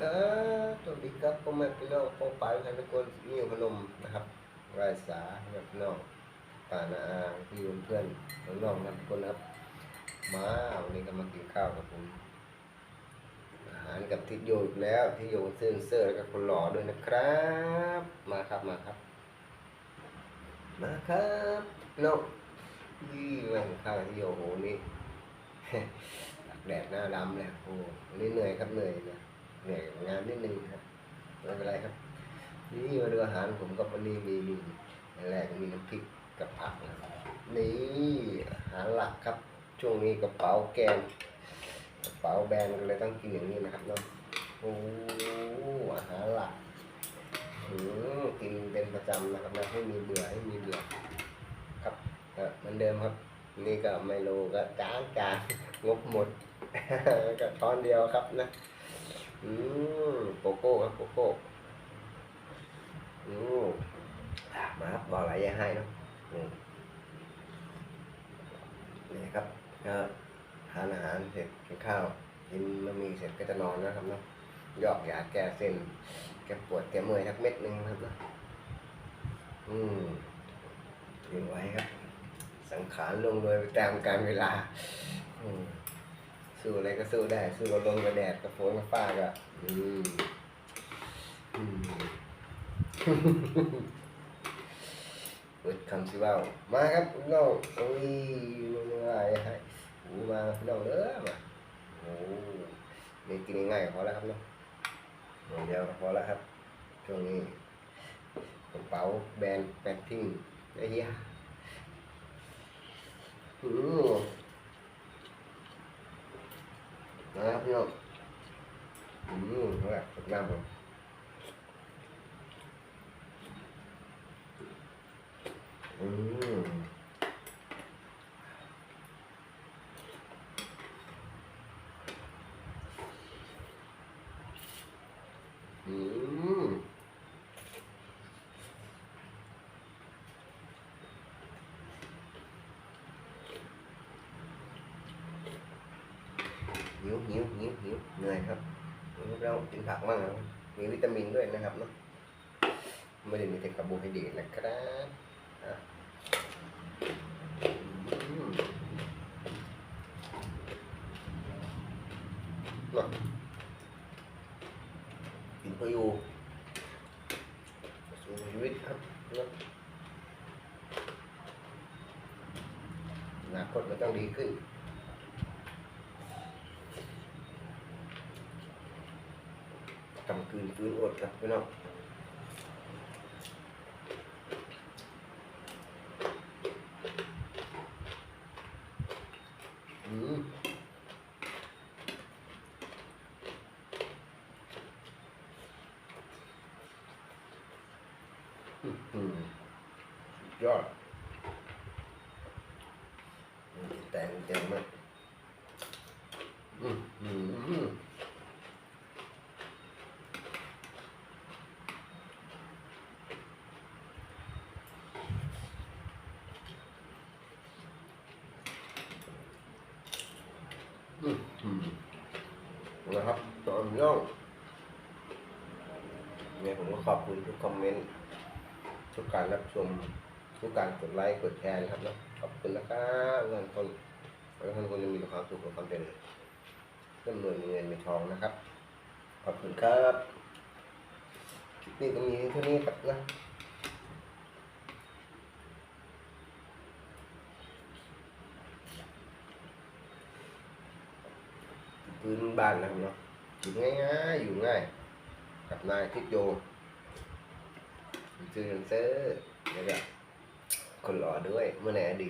เออสวัสดีครับพ่อแม่พี่น้องพ่อป๋าท่านทุกคนนิวพนมนะครับรายสาแบบน้องป่านาอาพี่ยุนเพื่อนน้องๆนะทุกคนครับ มาวันนี้ก็มากินข้าวกับผมอาหารกับทิศโยอีกแล้วทิศโยเสื้อเสื้อแล้วก็คนหล่อด้วยนะครับ มาครับมาครับ มาครับน้องยี่มากินข้าวทิศโยโหนี่แดดหน้าดำเลยโอ้โหนนี้เหนื่อยครับเหนื่อยนะ เหนื่อยงานนิดนึงครับไม่เป็นไรครับนี่มาดูอาหารผมก็วันนี้มีมีอันแรกมีน้ำพริกกับผักนะครับนี่อาหารหลักครับ ช่วงนี้กระเป๋าแกนกระเป๋าแบนก็เลยต้องกินอย่างนี้นะครับเนาะโอ้อาหารหลักอืมกินเป็นประจำนะครับนะให้มีเบื่อให้มีเบื่อครับเหมือนเดิมครับนี่ก็ไมโลก็จานจานงบหมดก็ตอนเดียวครับนะ อืมโกโก้ครับโกโก้อืมอะมาครับบอกอะไรอย่าให้เนาะอืมนี่ครับก็ทานอาหารเสร็จกินข้าวกินบะหมี่เสร็จก็จะนอนนะครับเนาะยอกยาแก้เส้น แก้ปวดแก้เมื่อยสักเม็ดหนึ่งครับเนาะอืมทิ้งไว้ครับ สังขารลงโดยตามการเวลา อืม สู้อะไรก็สู้ได้ สู้กับลมกับแดดกับฝนกับฟ้าก็อืมอืมเปิดคำสิเว่ามาครับพี่น้องโอ้ยมันอะไรให้โอ้มาพี่น้องเด้อมาโอ้นี่กินง่ายๆพอแล้วครับเนาะอย่างเดียวพอแล้วครับช่วงนี้กระเป๋าแบรนด์แปดทิ้งไอ้เหี้ยอืม นะครับพี่น้องอืมเท่าไหร่ตกน้ำผมอืมอืม หิวหิวหิวหิวเหนื่อยครับเรากินผักบ้างนะมีวิตามินด้วยนะครับเนาะไม่ได้มีแต่คาร์โบไฮเดรตนะครับอะอืมเนาะกินพื่ออยู่สู้ชีวิตครับนะอนาคตมันต้องดีขึ้น กำคืนฟื้นอดครับพี่น้องอืมอือยอดแต่งเจ๋งมากอืมอืมอืม อืมอืม นะครับตอนย่องเนี่ยผมก็ขอบคุณทุกคอมเมนต์ทุกการรับชม ทุกการกดไลค์กดแชร์นะครับเนาะขอบคุณนะครับเงินคนขอให้ทุกคนมีความสุขกับความเป็นเรื่องเงินมีเงินมีทองนะครับ ขอบคุณครับคลิปนี้ก็มีเท่านี้ครับนะพื้นบ้านนะครับเนาะ อยู่ง่ายๆอยู่ง่าย กับนายทิศโยชื่อเซอร์แล้วก็คนหล่อด้วยเมื่อไหร่ดี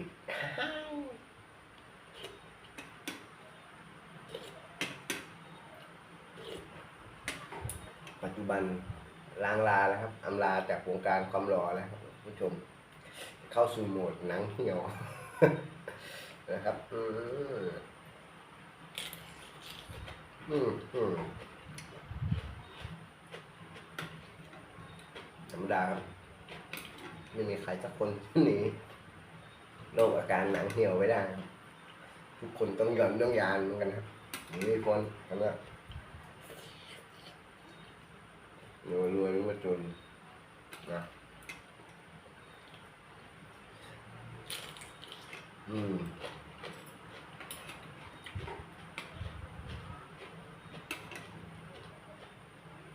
ปัจจุบันลางลาแล้วครับอำลาจากวงการความหล่อแล้วครับผู้ชม เข้าสู่โหมดหนังเหี่ยวนะครับ อื อืมอืมธรรมดาครับไม่มีใครสักคนหนีโรคอาการหนังเหี่ยวไม่ได้ ทุกคนต้องหย่อนต้องยานเหมือนกันครับหนีไม่พ้นครับว่าหรือว่ารวยหรือว่าจนนะอืม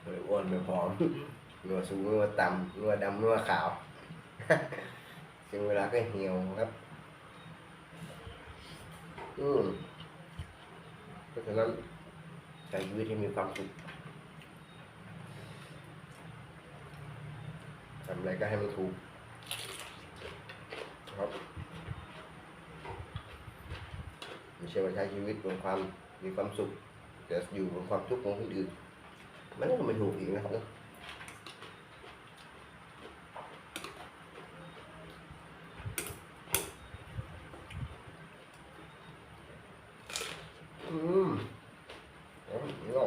ไม่อ้ วนไม่ผอมนัวสูงนัวต่ำนัวดำนัวขาวถึงเวลาก็เหี่ยวครับ อืมเพราะฉะนั้นใช้ชีวิตให้มีความสุขทำอะไรก็ให้มันถูกครับไม่ใช่ว่าใช้ชีวิตบนความมีความสุขแต่อยู่บนความทุกข์ของคนอื่น มันก็ไม่ถูกอีกนะครับนะอืมอ๋อนี่ก็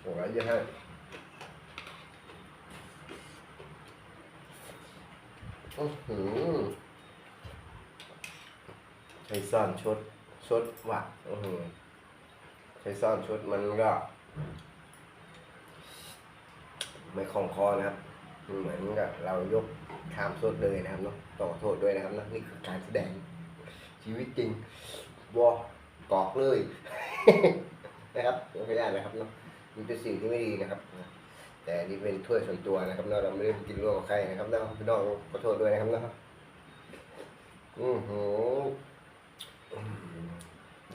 โอ้ยเยอะให้อือหือใช้ซ่อนชดชดว่ะอือหือใช้ซ่อนชดมันก็ ไม่คล่องคอนะครับเหมือนกับเรายกข้ามโทษเลยนะครับเนาะต่อโทษด้วยนะครับเนาะนี่คือการแสดงชีวิตจริงบอกอกเลยนะครับไม่ได้นะครับเนาะมันเป็นสิ่งที่ไม่ดีนะครับ แต่นี่เป็นถ้วยส่วนตัวนะครับเนาะเราไม่ได้กินร่วมกับใครนะครับเนาะพี่น้องขอโทษด้วยนะครับเนาะอือหือ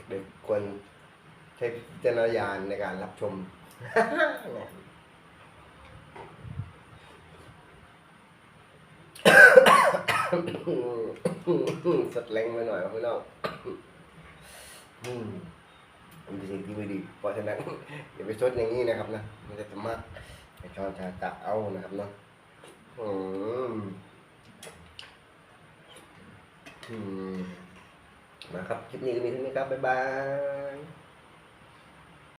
เด็กๆควรใช้วิจารณญาณในการรับชม สัดแรงไปหน่อยครับพี่น้องอืมมันเป็นสิ่งที่ไม่ดีเพราะฉะนั้นอย่าไปชดอย่างนี้นะครับนะมันจะสามารถไปช้อนชาตักเอานะครับเนาะอืมอืมนะครับ คลิปนี้ก็มีเท่านี้ครับ บ๊ายบาย